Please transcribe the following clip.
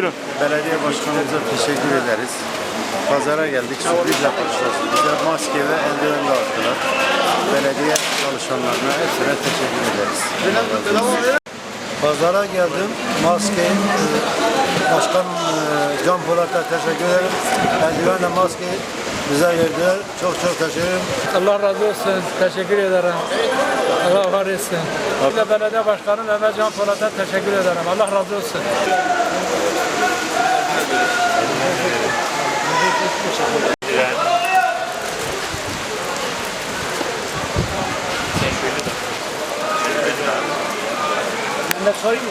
Buyurun. Belediye başkanımıza teşekkür ederiz. Pazara geldik, sürpriz yapmışlar. Bize maske ve eldiven dağıttılar. Belediye çalışanlarına hepsine teşekkür ederiz. Pazara geldim, maske, e, başkan e, Can Polat'a teşekkür ederim. Eldivenle maskeyi bize verdiler. Çok çok teşekkür ederim. Allah razı olsun. Teşekkür ederim. Allah var etsin. De belediye başkanı Mehmet Can Polat'a teşekkür ederim. Allah razı olsun. Ben de sorayım mı?